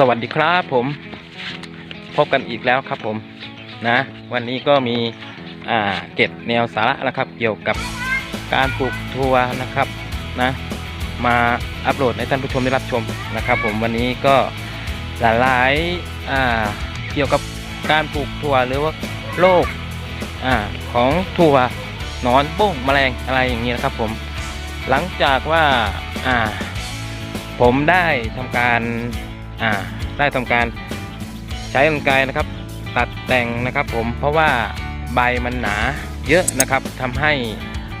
สวัสดีครับผมพบกันอีกแล้วครับผมนะ วันนี้ก็มีอ่าเก็บแนวสาระนะครับ เกี่ยวกับการปลูกถั่วนะครับนะ มาอัปโหลดให้ท่านผู้ชมได้รับชมนะครับ ผมวันนี้ก็หลายๆอ่าเกี่ยวกับการปลูกถั่วหรือว่าโรคอ่าของถั่วนอนบุ้งแมลงอะไรอย่างนี้นะครับ ผมหลังจากว่าอ่าผมได้ทำการ อ่าได้ทำการใช้กรรไกรนะครับ ตัดแต่งนะครับผมเพราะว่าใบมันหนาเยอะนะครับทำให้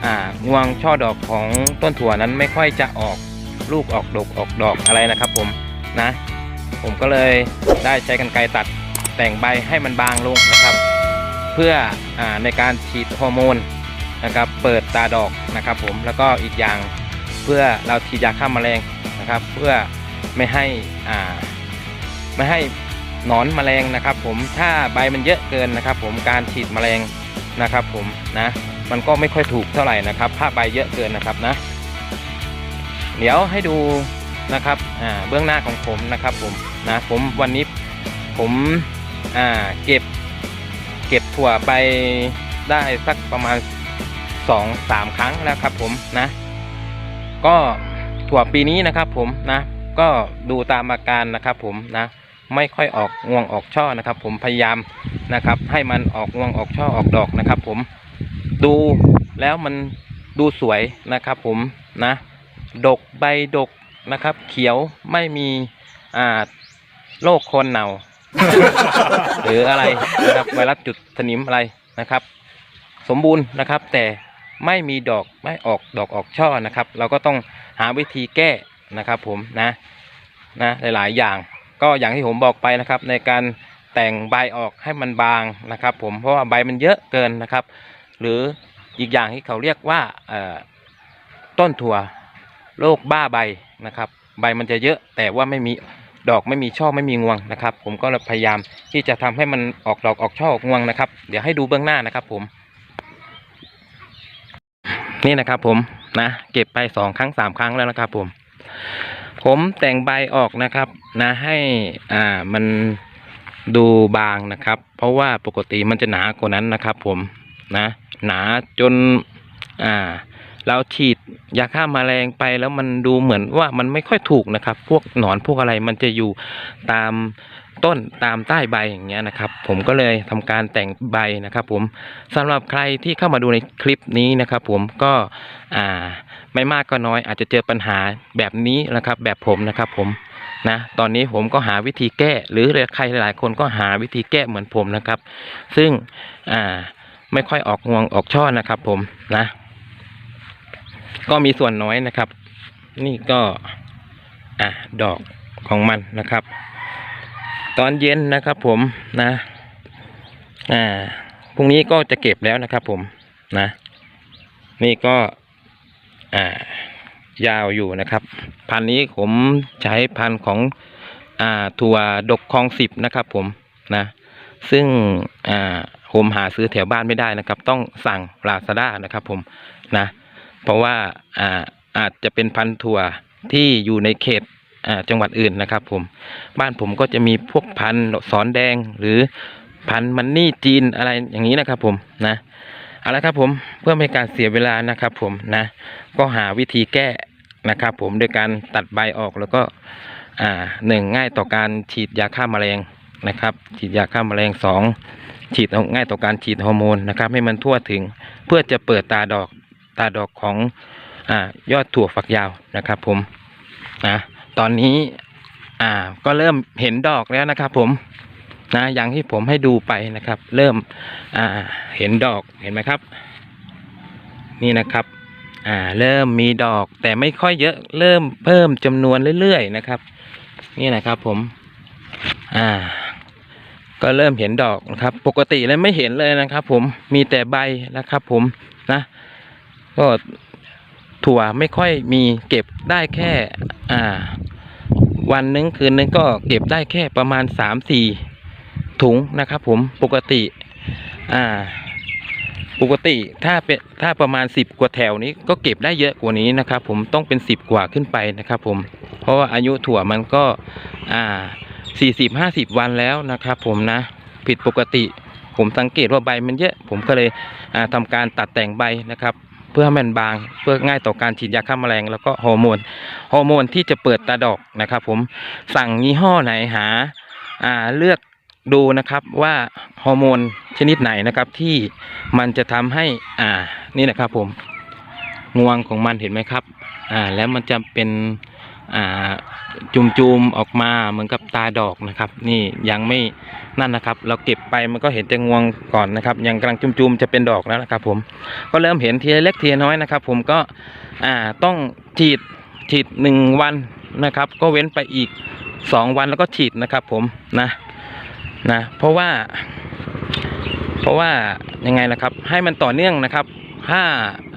อ่างวงช่อดอกของต้นถั่วนั้นไม่ค่อยจะออกลูกออกดอกออกดอกอะไรนะครับ ผมนะ ผมก็เลยได้ใช้กรรไกรตัดแต่งใบให้มันบางลงนะครับ เพื่ออในการฉีดฮอร์โมนนะครับ เปิดตาดอกนะครับ ผมแล้วก็อีกอย่างเพื่อเราฉีดยาฆ่าแมลงนะครับ เพื่อ ไม่ให้อ่าไม่ให้หนอนแมลงนะครับ ผมถ้าใบมันเยอะเกินนะครับ ผมการฉีดแมลงนะครับ ผมนะมันก็ไม่ค่อยถูกเท่าไหร่นะครับถ้าใบเยอะเกินนะครับนะ เดี๋ยวให้ดูนะครับอ่าเบื้องหน้าของผมนะครับ ผมนะผมวันนี้ผมอ่าเก็บ เก็บถั่วไปได้สักประมาณสองสามครั้งแล้วครับ ผมนะ ก็ถั่วปีนี้นะครับ ผมนะ ก็ดูตามอาการนะครับผมนะไม่ค่อยออกงวงออกช่อนะครับ ผมพยายามนะครับ ให้มันออกงวงออกช่อออกดอกนะครับ ผมดูแล้วมันดูสวยนะครับ ผมนะดกใบดกนะครับ เขียวไม่มีอ่าโรคคนเน่าหรืออะไรนะครับไวรัสจุดสนิมอะไรนะครับ สมบูรณ์นะครับ แต่ไม่มีดอกไม่ออกดอกออกช่อนะครับ เราก็ต้องหาวิธีแก้ นะครับผมนะนะหลายๆอย่างก็อย่างที่ผมบอกไปนะครับ ในการแต่งใบออกให้มันบางนะครับ ผมเพราะว่าใบมันเยอะเกินนะครับ หรืออีกอย่างที่เขาเรียกว่าต้นถั่วโรคบ้าใบนะครับ ใบมันจะเยอะแต่ว่าไม่มีดอกไม่มีช่อไม่มีงวงนะครับ ผมก็พยายามที่จะทำให้มันออกดอกออกช่อออกงวงนะครับ เดี๋ยวให้ดูเบื้องหน้านะครับ ผม นี่นะครับผมนะเก็บไปสองครั้งสามครั้งแล้วนะครับ ผม ผมแต่งใบออกนะครับนะให้อ่ามันดูบางนะครับ เพราะว่าปกติมันจะหนากว่านั้นนะครับ ผมนะ หนาจนอ่า เราฉีดยาฆ่ามาแมลงไปแล้วมันดูเหมือนว่ามันไม่ค่อยถูกนะครับ พวกหนอนพวกอะไรมันจะอยู่ตาม ต้นตามใต้ใบอย่างเงี้ยนะครับ ผมก็เลยทำการแต่งใบนะครับ ผมสำหรับใครที่เข้ามาดูในคลิปนี้นะครับ ผมก็อ่าไม่มากก็น้อย อาจจะเจอปัญหาแบบนี้นะครับ แบบผมนะครับ ผมนะตอนนี้ผมก็หาวิธีแก้ หรือใครหลายๆคนก็หาวิธีแก้เหมือนผมนะครับ ซึ่งอ่าไม่ค่อยออกงวงออกช่อนะครับ ผมนะ ก็มีส่วนน้อยนะครับ นี่ก็อะดอกของมันนะครับ ตอนเย็นนะครับ ผมนะอ่าพรุ่งนี้ก็จะเก็บแล้วนะครับ ผมนะ นี่ก็อ่ายาวอยู่นะครับ พันนี้ผมใช้พันของอ่าถั่วดกคลองสิบนะครับ ผมนะ ซึ่งอ่าผมหาซื้อแถวบ้านไม่ได้นะครับ ต้องสั่งลาซาด้านะครับ ผมนะ เพราะว่าอ่าอาจจะเป็นพันถั่วที่อยู่ในเขต จังหวัดอื่นนะครับ ผมบ้านผมก็จะมีพวกพันธุ์สอนแดงหรือพันธุ์มันนี่จีนอะไรอย่างนี้นะครับ ผมนะเอาละครับผมเพื่อไม่ให้การเสียเวลานะครับ ผมนะ ก็หาวิธีแก้นะครับ ผมโดยการตัดใบออกแล้วก็อ่าหนึ่งง่ายต่อการฉีดยาฆ่าแมลงนะครับ ฉีดยาฆ่าแมลงสองฉีดง่ายต่อการฉีดฮอร์โมนนะครับ ให้มันทั่วถึงเพื่อจะเปิดตาดอกตาดอกของอ่ายอดถั่วฝักยาวนะครับ ผมนะ ตอนนี้ อ่า ก็เริ่มเห็นดอกแล้วนะครับ ผมนะอย่างที่ผมให้ดูไปนะครับ เริ่ม อ่า เห็นดอกเห็นไหมครับ นี่นะครับ อ่า เริ่มมีดอกแต่ไม่ค่อยเยอะ เริ่มเพิ่มจำนวนเรื่อยๆนะครับ นี่นะครับ ผม อ่า ก็เริ่มเห็นดอกนะครับ ปกติแล้วไม่เห็นเลยนะครับ ผมมีแต่ใบนะครับ ผมนะก็ถั่วไม่ค่อยมีเก็บได้แค่ อ่า วันหนึงคืนนึงก็เก็บได้แค่ประมาณสามสี่ถุงนะครับ ผมปกติ อ่า ปกติถ้าเป็นถ้าประมาณสิบกว่าแถวนี้ก็เก็บได้เยอะกว่านี้นะครับ ผมต้องเป็นสิบกว่าขึ้นไปนะครับ ผม เพราะว่าอายุถั่วมันก็ อ่าสี่สิบห้าสิบวันแล้วนะครับ ผมนะผิดปกติ ผมสังเกตว่าใบมันเยอะ ผมก็เลยอ่าทำการตัดแต่งใบนะครับ พื่อให้มันบางเพื่อง่ายต่อการฉีดยาฆ่าแมลงแล้วก็ฮอร์โมนฮอร์โมนที่จะเปิดตาดอกนะครับ ผมสั่งยี่ห้อไหนหาอ่าเลือกดูนะครับว่าฮอร์โมนชนิดไหนนะครับที่มันจะทำให้อ่านี่นะครับผมงวงของมันเห็นไหมครับอ่าแล้วมันจะเป็น จุมๆออกมาเหมือนกับตาดอกนะครับ นี่ยังไม่นั่นนะครับ เราเก็บไปมันก็เห็นแต่งวงก่อนนะครับยังกำลังจุมๆจะเป็นดอกแล้วนะครับ ผมก็เริ่มเห็นทีเล็กทีน้อยนะครับ ผมก็ต้องฉีดฉีดหนึ่งวันนะครับ ก็เว้นไปอีกสองวันแล้วก็ฉีดนะครับ ผมนะนะเพราะว่า เพราะว่ายังไงล่ะครับ ให้มันต่อเนื่องนะครับถ้า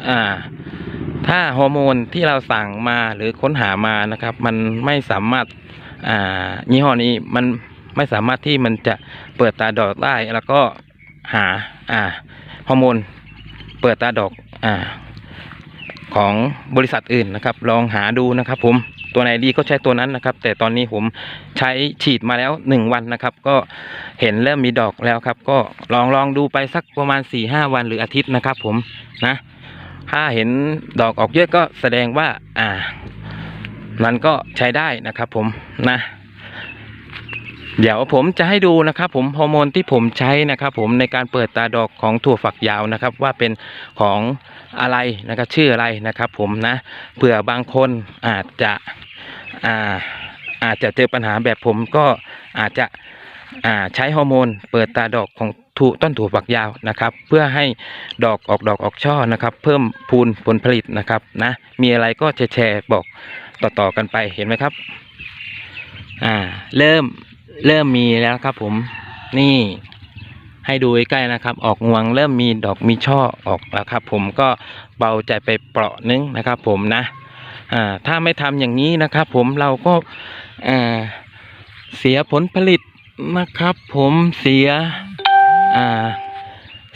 อ่า ถ้าฮอร์โมนที่เราสั่งมาหรือค้นหามานะครับ มันไม่สามารถอ่ายี่ห้อนี้มันไม่สามารถที่มันจะเปิดตาดอกได้แล้วก็หาอ่าฮอร์โมนเปิดตาดอกอ่าของบริษัทอื่นนะครับ ลองหาดูนะครับ ผมตัวไหนดีก็ใช้ตัวนั้นนะครับ แต่ตอนนี้ผมใช้ฉีดมาแล้วหนึ่งวันนะครับ ก็เห็นเริ่มมีดอกแล้วครับ ก็ลองลองดูไปสักประมาณสี่ห้าวันหรืออาทิตย์นะครับ ผมนะ ถ้าเห็นดอกออกเยอะก็แสดงว่า อ่า มันก็ใช้ได้นะครับ ผมนะ เดี๋ยวผมจะให้ดูนะครับ ผมฮอร์โมนที่ผมใช้นะครับ ผมในการเปิดตาดอกของถั่วฝักยาวนะครับ ว่าเป็นของอะไรนะครับ ชื่ออะไรนะครับ ผมนะเผื่อบางคนอาจจะ อ่า อาจจะเจอปัญหาแบบผมก็อาจจะ ใช้ฮอร์โมนเปิดตาดอกของถั่วต้นถั่วฝักยาวนะครับ เพื่อให้ดอกออกดอกออกช่อนะครับ เพิ่มพูนผลผลิตนะครับนะมีอะไรก็แชร์แชร์บอกต่อๆกันไปเห็นไหมครับอ่าเริ่มเริ่มมีแล้วครับผมนี่ให้ดูใกล้ๆนะครับ ออกงวงเริ่มมีดอกมีช่อออกแล้วครับ ผมก็เบาใจไปเปราะนึงนะครับ ผมนะอ่าถ้าไม่ทำอย่างนี้นะครับ ผมเราก็อ่าเสียผลผลิต นะครับ ผมเสีย อ่า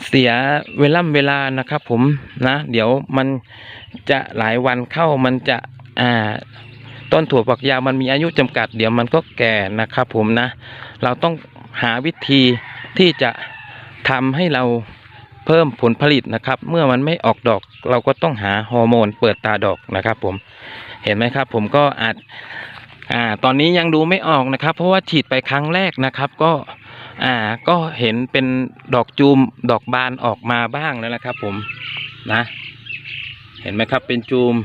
เสียเวล่ำเวลานะครับ ผมนะเดี๋ยวมันจะหลายวันเข้ามันจะอ่าต้นถั่วฝักยาวมันมีอายุจำกัด เดี๋ยวมันก็แก่นะครับ ผมนะ เราต้องหาวิธีที่จะทำให้เราเพิ่มผลผลิตนะครับ เมื่อมันไม่ออกดอก เราก็ต้องหาฮอร์โมนเปิดตาดอกนะครับ ผมเห็นไหมครับ ผมก็อาจ อ่าตอนนี้ยังดูไม่ออกนะครับ เพราะว่าฉีดไปครั้งแรกนะครับ ก็อ่าก็เห็นเป็นดอกจูมดอกบานออกมาบ้างแล้วนะครับ ผมนะ เห็นไหมครับเป็นจูม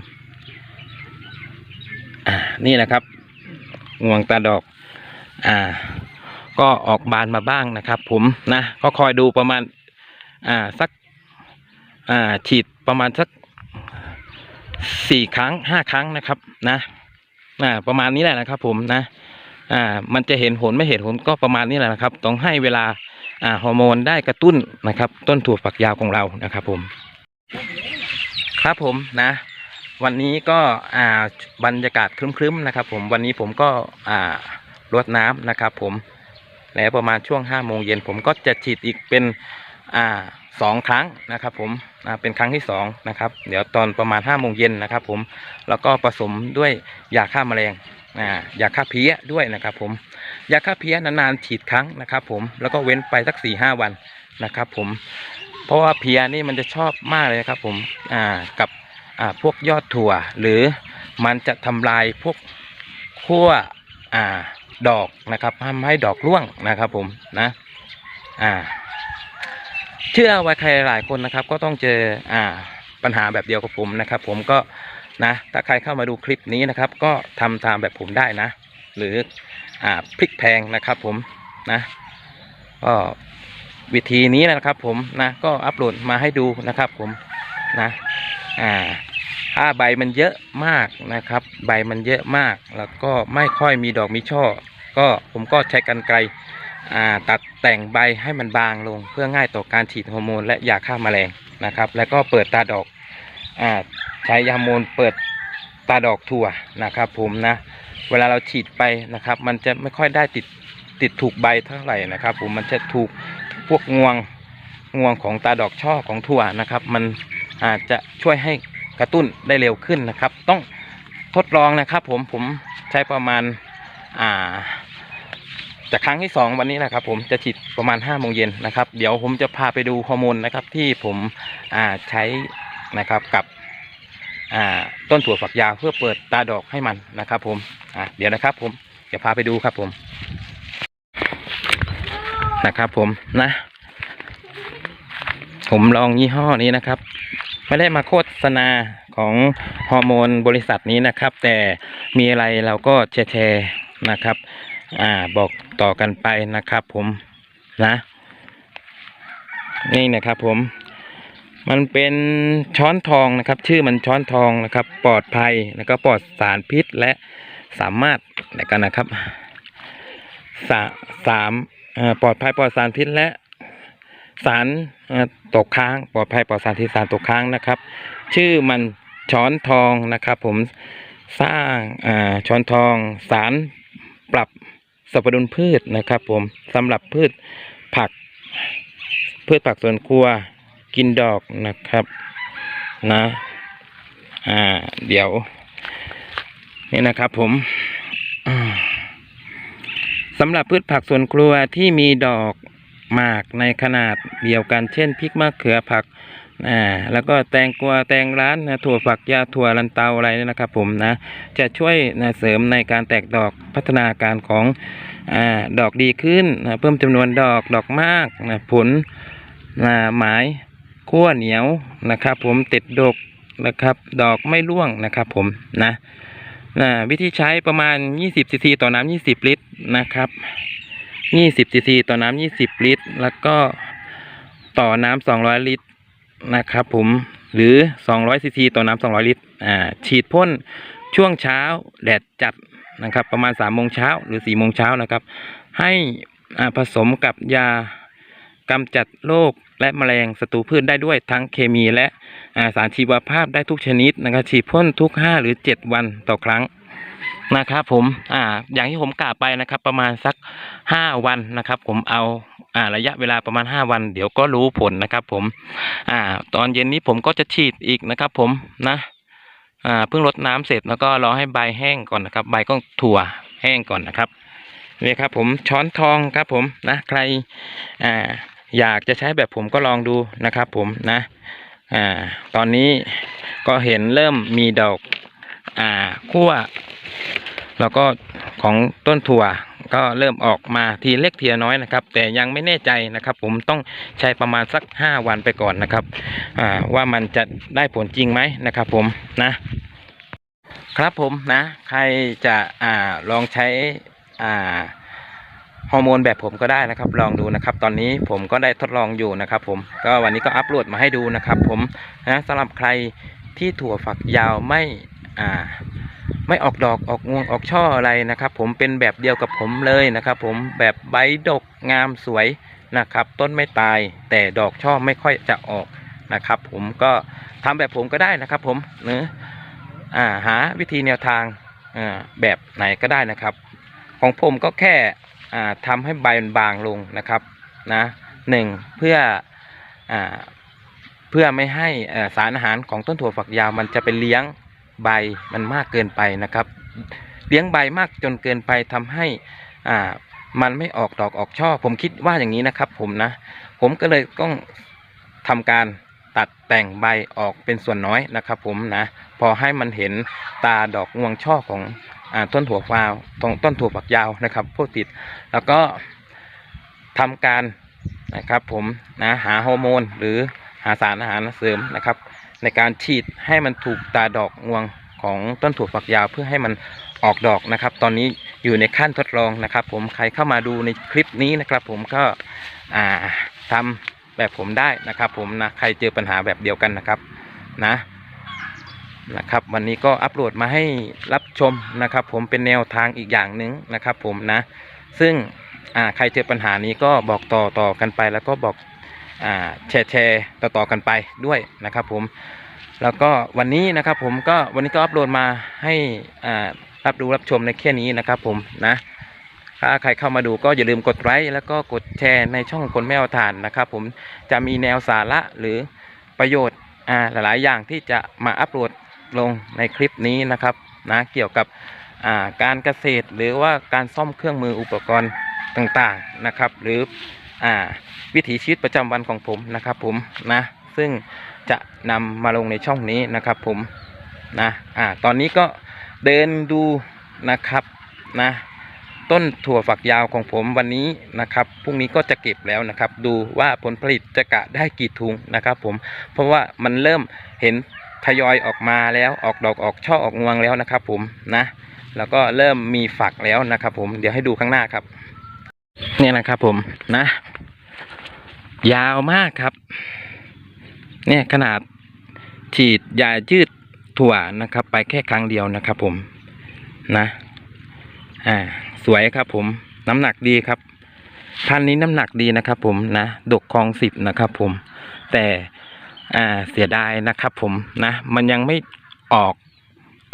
อ่านี่นะครับงวงตาดอกอ่า ก็ออกบานมาบ้างนะครับ ผมนะก็คอยดูประมาณอ่าสักอ่าฉีดประมาณสักสี่ครั้งห้าครั้งนะครับนะ อ่าประมาณนี้แหละนะครับ ผมนะ อ่า มันจะเห็นผลไม่เห็นผลก็ประมาณนี้แหละนะครับ ต้องให้เวลาอ่าฮอร์โมนได้กระตุ้นนะครับ ต้นถั่วฝักยาวของเรานะครับ ผม ครับผมนะ วันนี้ก็อ่าบรรยากาศครึ้มๆนะครับ ผมวันนี้ผมก็อ่ารดน้ำนะครับ ผมแล้วประมาณช่วงห้าโมงเย็นผมก็จะฉีดอีกเป็น อ่าสองครั้งนะครับผมอ่าเป็นครั้งที่สองนะครับ เดี๋ยวตอนประมาณห้าโมงเย็นนะครับผมแล้วก็ผสมด้วยยาฆ่าแมลงอ่ายาฆ่าเพี้ยด้วยนะครับผมยาฆ่าเพี้ยนานๆฉีดครั้งนะครับผมแล้วก็เว้นไปสักสี่ห้าวันนะครับผมเพราะว่าเพี้ยนี่มันจะชอบมากเลยครับผมอ่ากับอ่าพวกยอดถั่ว หรือมันจะทำลายพวกขั้วอ่าดอกนะครับทำให้ดอกร่วงนะครับผมนะอ่า เชื่อว่าใครหลายคนนะครับ ก็ต้องเจออ่าปัญหาแบบเดียวกับผมนะครับ ผมก็นะถ้าใครเข้ามาดูคลิปนี้นะครับ ก็ทำตามแบบผมได้นะ หรืออ่าพลิกแพงนะครับ ผมนะก็วิธีนี้นะครับ ผมนะก็อัปโหลดมาให้ดูนะครับ ผมนะอ่าถ้าใบมันเยอะมากนะครับ ใบมันเยอะมากแล้วก็ไม่ค่อยมีดอกมีช่อ ก็ผมก็ใช้กันไกรอ่า ตัดแต่งใบให้มันบางลงเพื่อง่ายต่อการฉีดฮอร์โมนและยาฆ่าแมลงนะครับ แล้วก็เปิดตาดอกอใช้ยาฮอร์โมนเปิดตาดอกถั่วนะครับ ผมนะ เวลาเราฉีดไปนะครับ มันจะไม่ค่อยได้ติดติดถูกใบเท่าไหร่นะครับ ผมมันจะถูกพวกงวงงวงของตาดอกช่อของถั่วนะครับ มันอาจจะช่วยให้กระตุ้นได้เร็วขึ้นนะครับ ต้องทดลองนะครับ ผมผมใช้ประมาณอ่า จะครั้งที่สองวันนี้นะครับ ผมจะฉีดประมาณห้าโมงเย็นนะครับ เดี๋ยวผมจะพาไปดูฮอร์โมนนะครับ ที่ผมอ่าใช้นะครับกับอ่าต้นถั่วฝักยาวเพื่อเปิดตาดอกให้มันนะครับ ผมอ่าเดี๋ยวนะครับ ผมจะพาไปดูครับผมนะครับ ผมนะ ผมลองยี่ห้อนี้นะครับ ไม่ได้มาโฆษณาของฮอร์โมนบริษัทนี้นะครับ แต่มีอะไรเราก็แชร์นะครับ อ่าบอกต่อกันไปนะครับผมนะ นี่นะครับผม มันเป็นช้อนทองนะครับ ชื่อมันช้อนทองนะครับ ปลอดภัยแล้วก็ปลอดสารพิษและสามารถในกันนะครับสาสามปลอดภัยปลอดสารพิษและสารตกค้าง ปลอดภัยปลอดสารพิษสารตกค้างนะครับ ชื่อมันช้อนทองนะครับ ผมสร้างอ่าช้อนทองสารปรับ สรรพดุลพืชนะครับผมสำหรับพืชผัก พืชผักสวนครัวกินดอกนะครับนะอ่าเดี๋ยว นี่นะครับผมอ่าสำหรับพืชผักสวนครัวที่มีดอก หมากในขนาดเดียวกัน เช่นพริกมะเขือผักอ่าแล้วก็แตงกวาแตงร้านนะถั่วฝักยาถั่วลันเตาอะไรนี่นะครับผมนะจะช่วยนะเสริมในการแตกดอกพัฒนาการของอาดอกดีขึ้นนะเพิ่มจำนวนดอกดอกมากนะผลนะหมายขั้วเหนียวนะครับ ผมติดดกนะครับ ดอกไม่ร่วงนะครับ ผมนะนะวิธีใช้ประมาณ 20ซีซีต่อน้ำ20 ลิตรนะครับ 20ซีซีต่อน้ำ20 ลิตร แล้วก็ต่อน้ำ200 ลิตรนะครับผมหรือ 200ซีซีต่อน้ำ200 ลิตรอ่าฉีดพ่นช่วงเช้าแดดจัดนะครับ ประมาณสามโมงเช้าหรือสี่โมงเช้านะครับ ให้อ่าผสมกับยากำจัดโรคและแมลงศัตรูพืชได้ด้วยทั้งเคมีและาสารชีวภาพได้ทุกชนิดนะครับฉีดพ่นทุกห้าหรือเจ็ดวันต่อครั้ง นะครับผมอ่าอย่างที่ผมกล่าวไปนะครับ ประมาณสักห้าวันนะครับ ผมเอาอ่าระยะเวลาประมาณห้าวัน เดี๋ยวก็รู้ผลนะครับ ผม อ่า ตอนเย็นนี้ผมก็จะฉีดอีกนะครับ ผมนะอ่าเพิ่งรดน้ำเสร็จแล้วก็รอให้ใบแห้งก่อนนะครับ ใบก็ถั่วแห้งก่อนนะครับนี่ครับ ผมช้อนทองครับ ผมนะใครอ่าอยากจะใช้แบบผมก็ลองดูนะครับ ผมนะอ่าตอนนี้ก็เห็นเริ่มมีดอก อ่าขั้วแล้วก็ของต้นถั่วก็เริ่มออกมาทีเล็กทีน้อยนะครับ แต่ยังไม่แน่ใจนะครับ ผมต้องใช้ประมาณสักห้าวันไปก่อนนะครับว่ามันจะได้ผลจริงไหมนะครับ ผมนะครับผมนะ ใครจะอ่าลองใช้อ่าฮอร์โมนแบบผมก็ได้นะครับ ลองดูนะครับ ตอนนี้ผมก็ได้ทดลองอยู่นะครับ ผมก็วันนี้ก็อัปโหลดมาให้ดูนะครับ ผมนะสำหรับใครที่ถั่วฝักยาวไม่ อ่า ไม่ออกดอกออกงวงออกช่ออะไรนะครับ ผมเป็นแบบเดียวกับผมเลยนะครับ ผมแบบใบดกงามสวยนะครับ ต้นไม่ตายแต่ดอกช่อไม่ค่อยจะออกนะครับ ผมก็ทำแบบผมก็ได้นะครับ ผมเนื้ออ่าหาวิธีแนวทางอ่าแบบไหนก็ได้นะครับ ของผมก็แค่อ่าทำให้ใบมันบางลงนะครับนะหนึ่งเพื่ออ่าเพื่อไม่ให้สารอาหารของต้นถั่วฝักยาวมันจะไปเลี้ยง ใบมันมากเกินไปนะครับ เลี้ยงใบมากจนเกินไปทำให้อ่ามันไม่ออกดอกออกช่อ ผมคิดว่าอย่างนี้นะครับ ผมนะ ผมก็เลยต้องทำการตัดแต่งใบออกเป็นส่วนน้อยนะครับ ผมนะพอให้มันเห็นตาดอกงวงช่อของอาต้นถั่วฟาวตรงต้นถั่วฝักยาวนะครับพวกติด แล้วก็ทำการนะครับ ผมนะหาฮอร์โมนหรือหาสารอาหารเสริมนะครับ ในการฉีดให้มันถูกตาดอกงวงของต้นถั่วฝักยาวเพื่อให้มันออกดอกนะครับ ตอนนี้อยู่ในขั้นทดลองนะครับ ผมใครเข้ามาดูในคลิปนี้นะครับ ผมก็อ่าทำแบบผมได้นะครับ ผมนะใครเจอปัญหาแบบเดียวกันนะครับนะนะครับ วันนี้ก็อัปโหลดมาให้รับชมนะครับ ผมเป็นแนวทางอีกอย่างหนึ่งนะครับ ผมนะ ซึ่งใครเจอปัญหานี้ก็บอกต่อต่อกันไปแล้วก็บอก แชร์แชร์ต่อๆกันไปด้วยนะครับผมแล้วก็วันนี้นะครับผมก็วันนี้ก็อัปโหลดมาให้รับรู้รับชมในแค่นี้นะครับผมนะถ้าใครเข้ามาดูก็อย่าลืมกดไลค์แล้วก็กดแชร์ในช่องคนไม่เอาถ่านนะครับผมจะมีแนวสาระหรือประโยชน์หลายๆ อย่างที่จะมาอัปโหลดลงในคลิปนี้นะครับนะเกี่ยวกับาการเกษตรหรือว่าการซ่อมเครื่องมืออุปกรณ์ต่างๆนะครับ หรืออ่า วิถีชีวิตประจำวันของผมนะครับ ผมนะซึ่งจะนำมาลงในช่องนี้นะครับ ผมนะอ่าตอนนี้ก็เดินดูนะครับนะต้นถั่วฝักยาวของผมวันนี้นะครับพรุ่งนี้ก็จะเก็บแล้วนะครับ ดูว่าผลผลิตจะกะได้กี่ถุงนะครับ ผมเพราะว่ามันเริ่มเห็นทยอยออกมาแล้วออกดอกออกช่อออกงวงแล้วนะครับ ผมนะแล้วก็เริ่มมีฝักแล้วนะครับ ผมเดี๋ยวให้ดูข้างหน้าครับ เนี่ยนะครับผมนะ ยาวมากครับ เนี่ยขนาดฉีดยายืดถั่วนะครับ ไปแค่ครั้งเดียวนะครับ ผมนะ อ่า สวยครับ ผมน้ำหนักดีครับ พันนี้น้ำหนักดีนะครับ ผมนะดกคลองสิบนะครับ ผม แต่อ่าเสียดายนะครับ ผมนะ มันยังไม่ออก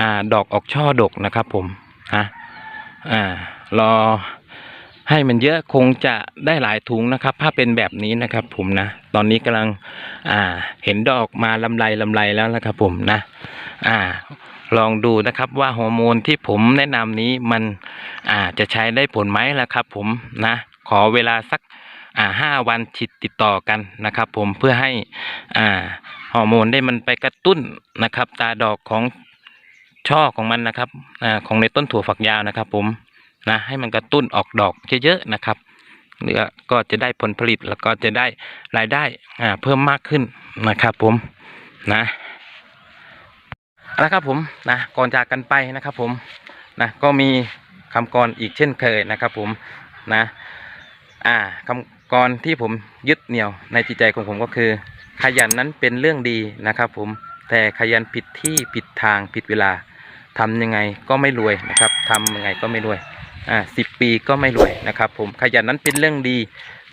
อ่าดอกออกช่อดกนะครับ ผมนะอ่ารอ ให้มันเยอะคงจะได้หลายถุงนะครับ ถ้าเป็นแบบนี้นะครับ ผมนะ ตอนนี้กำลังอ่าเห็นดอกมาลำไรลำไรแล้วนะครับ ผมนะอ่าลองดูนะครับว่าฮอร์โมนที่ผมแนะนำนี้มันอ่าจะใช้ได้ผลไหมล่ะครับ ผมนะ ขอเวลาสักอ่าห้าวันฉีดติดต่อกันนะครับ ผมเพื่อให้อ่าฮอร์โมนได้มันไปกระตุ้นนะครับ ตาดอกของช่อของมันนะครับอ่าของในต้นถั่วฝักยาวนะครับ ผม นะให้มันกระตุ้นออกดอกเยอะๆนะครับเนื้อก็จะได้ผลผลิตแล้วก็จะได้รายได้อ่าเพิ่มมากขึ้นนะครับผมนะเอาละครับผมนะก่อนจากกันไปนะครับผมนะก็มีคำกรอีกเช่นเคยนะครับผมนะอ่าคำกรที่ผมยึดเหนี่ยวในจิตใจของผมก็คือ ขยันนั้นเป็นเรื่องดีนะครับผมแต่ขยันผิดที่ผิดทางผิดเวลาทำยังไงก็ไม่รวยนะครับทำยังไงก็ไม่รวย อ่าสิบปีก็ไม่รวยนะครับ ผมขยันนั้นเป็นเรื่องดี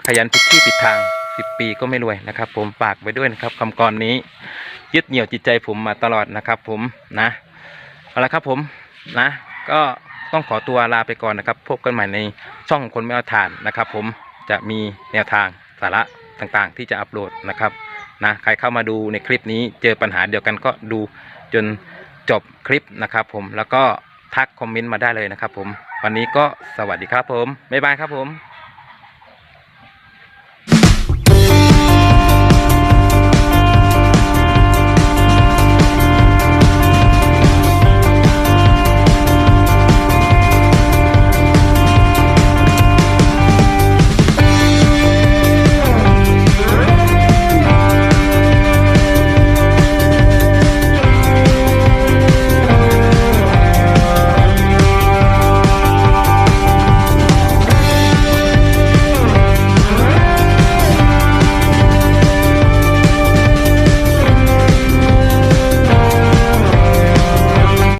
ขยันผิดที่ผิดทางสิบปีก็ไม่รวยนะครับ ผมฝากไว้ด้วยนะครับคำกรนี้ยึดเหนี่ยวจิตใจผมมาตลอดนะครับ ผมนะเอาละครับผมนะ ก็ต้องขอตัวลาไปก่อนนะครับ พบกันใหม่ในช่องคนไม่เอาถ่านนะครับ ผมจะมีแนวทางสาระต่างๆ ที่จะอัปโหลดนะครับนะใครเข้ามาดูในคลิปนี้เจอปัญหาเดียวกันก็ดูจนจบคลิปนะครับ ผมแล้วก็ทักคอมเมนต์มาได้เลยนะครับ ผม วันนี้ก็สวัสดีครับผมบ๊ายบายครับผม